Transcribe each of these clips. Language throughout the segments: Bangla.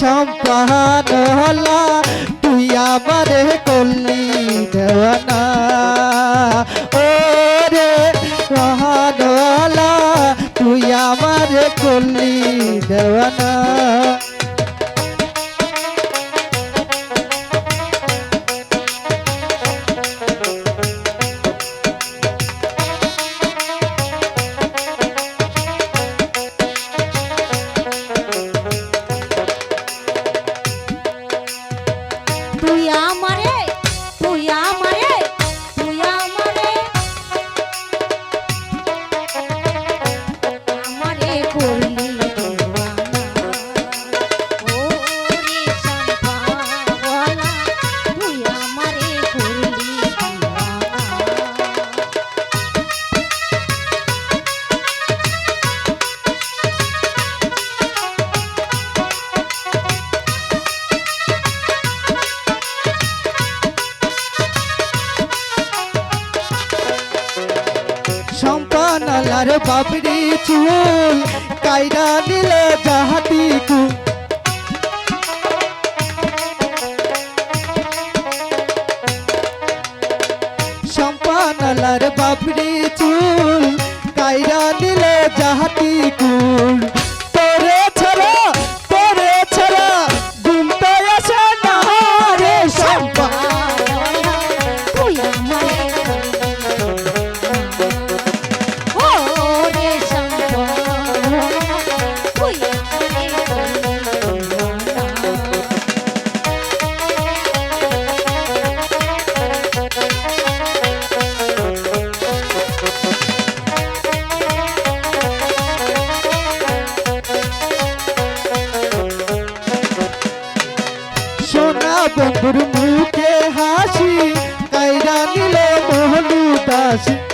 সম্পান হলা তুই আমারে করলি দেওয়ানা। ও রে রহানওয়ালা তুই আমারে করলি সম্পানালার বাবরি চুল কাইরা দিল জাহাতি কু সম্পানালার বাবরি চুল কাইরা দিল জাহাতি কুল বন্ধুর মুখে হাসি কাইরা নিলে মোহনু দাসী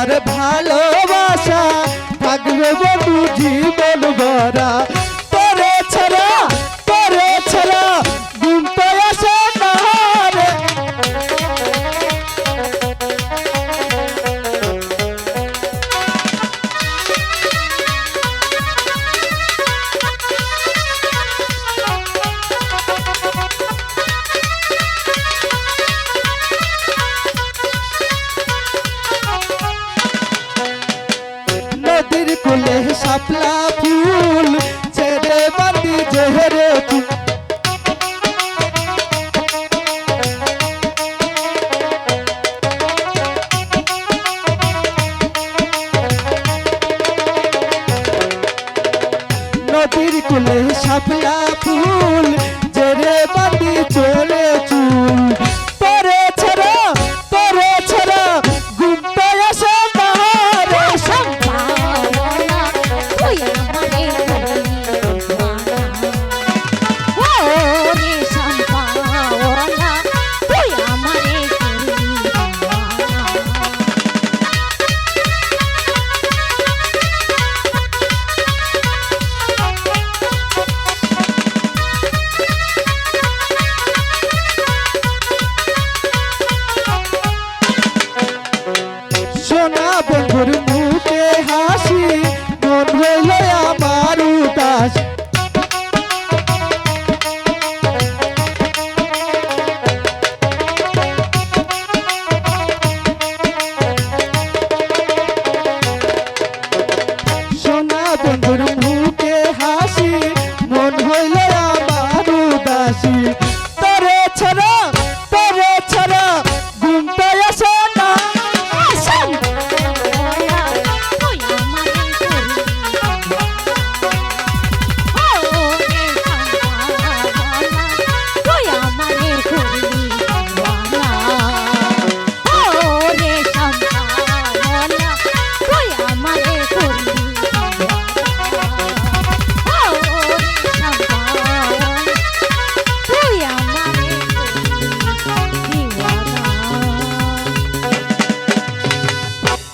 তোমার ভালোবাসা থাকবে বন্ধু জীবন ভরা। নদীর সাপলা ফুল ছেড়ে বাতি জেহেরে